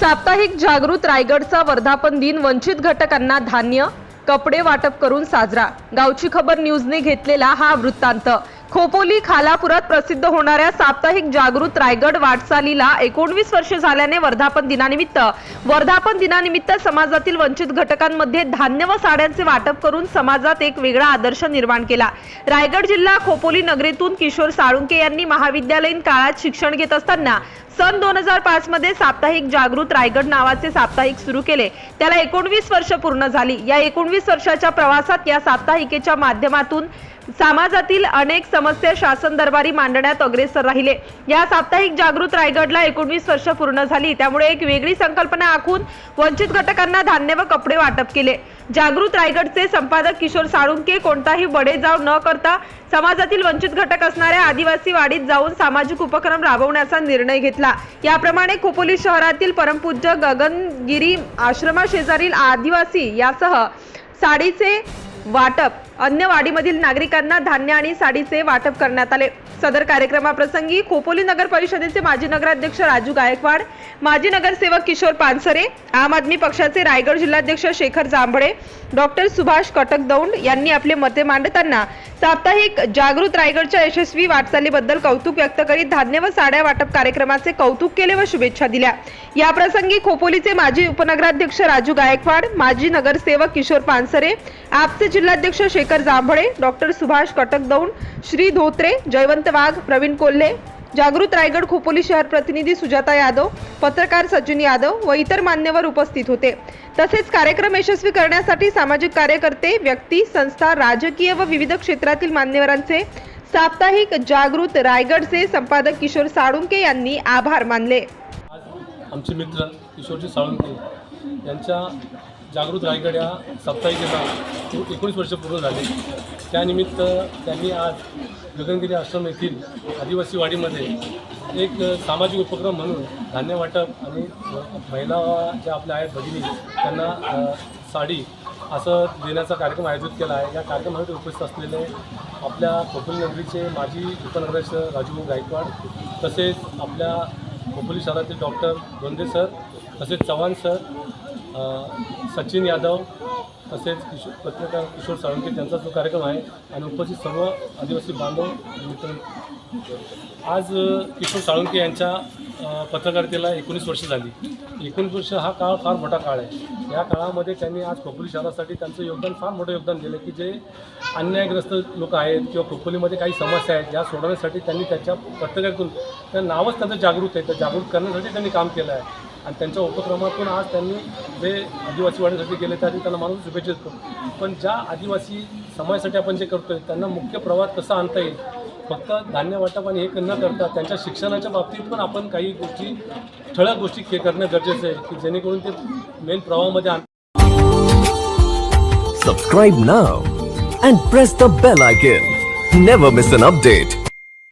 साप्ताहिक जागृत रायगडचा वर्धापन दिन वंचित घटकांना धान्य कपडे वाटप करून साजरा. गावची खबर न्यूजने घेतलेला हा वृत्तांत. खोपोली खालापुरात प्रसिद्ध होणाऱ्या साप्ताहिक जागृत रायगड वाटचालीला एकोणवीस वर्ष झाल्याने वर्धापन दिनानिमित्त वर्धापन दिनानिमित्त समाजातील वंचित घटकांमध्ये धान्य व साड्यांचे वाटप करून समाजात एक वेगळा आदर्श निर्माण केला. रायगड जिल्हा खोपोली नगरीतून किशोर साळुंके यांनी महाविद्यालयीन काळात शिक्षण घेत असताना सन दोन हजार पाच मध्ये साप्ताहिक जागृत रायगड नावाचे साप्ताहिक सुरू केले. त्याला एकोणवीस वर्ष पूर्ण झाली. या एकोणवीस वर्षाच्या प्रवासात या साप्ताहिकेच्या माध्यमातून समाजातील अनेक समस्या शासन दरबारी मांडण्यात अग्रेसर राहिले. या साप्ताहिक जागृत रायगडला एकोणवीस वर्ष पूर्ण झाली. त्यामुळे एक वेगळी संकल्पना आखून वंचित घटकांना धान्य व कपडे वाटप केले. जागृत रायगडचे संपादक किशोर साळुंके कोणताही बडेजाव न करता समाजातील वंचित घटक असणाऱ्या आदिवासी वाडीत जाऊन सामाजिक उपक्रम राबवण्याचा निर्णय घेतला. याप्रमाणे खोपोली शहरातील परमपूज्य गगनगिरी आश्रमाशेजारील आदिवासी यासह साडीचे वाटप. अन्य वाडीमधील नागरिकांना धान्य आणि साडीचे वाटप करण्यात आले. सदर कार्यक्रमाप्रसंगी खोपोली नगर परिषदेचे माजी नगराध्यक्ष राजू गायकवाड माजी नगरसेवक किशोर पानसरे आम आदमी पक्षाचे रायगड जिल्हाध्यक्ष शेखर जांभळे डॉक्टर सुभाष कटक दौंड यांनी आपले मते मांडताना साप्ताहिक जागृत रायगडच्या यशस्वी वाटचालीबद्दल कौतुक व्यक्त करीत धान्य व साड्या वाटप कार्यक्रमाचे कौतुक केले व शुभेच्छा दिल्या. याप्रसंगी खोपोलीचे माजी उपनगराध्यक्ष राजू गायकवाड माजी नगरसेवक किशोर पानसरे आपचे जिल्हाध्यक्ष शेखर जांभळे डॉक्टर सुभाष कटक दौंड श्री धोत्रे जयवंत वाघ प्रवीण कोल्हे जागृत रायगड खोपोली शहर प्रतिनिधी सुजाता यादव पत्रकार सचिन यादव व इतर मान्यवर उपस्थित होते. तसेच कार्यक्रम यशस्वी करण्यासाठी सामाजिक कार्यकर्ते व्यक्ती संस्था राजकीय व विविध क्षेत्रातील मान्यवरांचे साप्ताहिक जागृत रायगडचे संपादक किशोर साळुंके यांनी आभार मानले. आमचे मित्र किशोरजी साळुंके यांच्या जागृत रायगड या साप्ताहिकेला एकोणीस वर्ष पूर्ण झाले. त्यानिमित्त त्यांनी आज गगनगिरी आश्रम येथील आदिवासी वाडीमध्ये एक सामाजिक उपक्रम म्हणून धान्य वाटप आणि महिला ज्या आपल्या आहेत भगिनी त्यांना साडी असं देण्याचा कार्यक्रम आयोजित केला आहे. या कार्यक्रमामध्ये उपस्थित असलेले आपल्या खोपोली नगरीचे माजी उपनगराध्यक्ष राजू गायकवाड तसेच आपल्या खोपोली शहरातील डॉक्टर गोंदे सर तसेच चव्हाण सर सचिन यादव तसेच किशोर पत्रकार किशोर साळुंके त्यांचा जो कार्यक्रम आहे आणि उपस्थित सर्व आदिवासी बांधव मित्र आज किशोर साळुंके यांच्या पत्रकारितेला एकोणीस वर्ष झाली. एकोणीस वर्ष हा काळ फार मोठा काळ आहे. या काळामध्ये त्यांनी आज खोपोली शहरासाठी त्यांचं योगदान फार मोठं योगदान दिलं की जे अन्यायग्रस्त लोक आहेत किंवा खोपोलीमध्ये काही समस्या आहेत या सोडवण्यासाठी त्यांनी त्याच्या पत्रकारितून त्या नावच त्यांचं जागृत आहे. तर जागृत करण्यासाठी त्यांनी काम केलं आहे. आणि त्यांच्या उपक्रमातून आज त्यांनी जे आदिवासी वाढीसाठी गेले त्यासाठी त्यांना माणूस शुभेच्छा देतो. पण ज्या आदिवासी समाजासाठी आपण जे करतो आहे त्यांना मुख्य प्रवाहात कसा आणता येईल? फक्त धान्य वाटप आणि हे न करता त्यांच्या शिक्षणाच्या बाबतीत पण आपण काही गोष्टी ठळक गोष्टी के करणं गरजेचं आहे की जेणेकरून ते मेन प्रवाहामध्ये आण subscribe now and press the bell icon never miss an update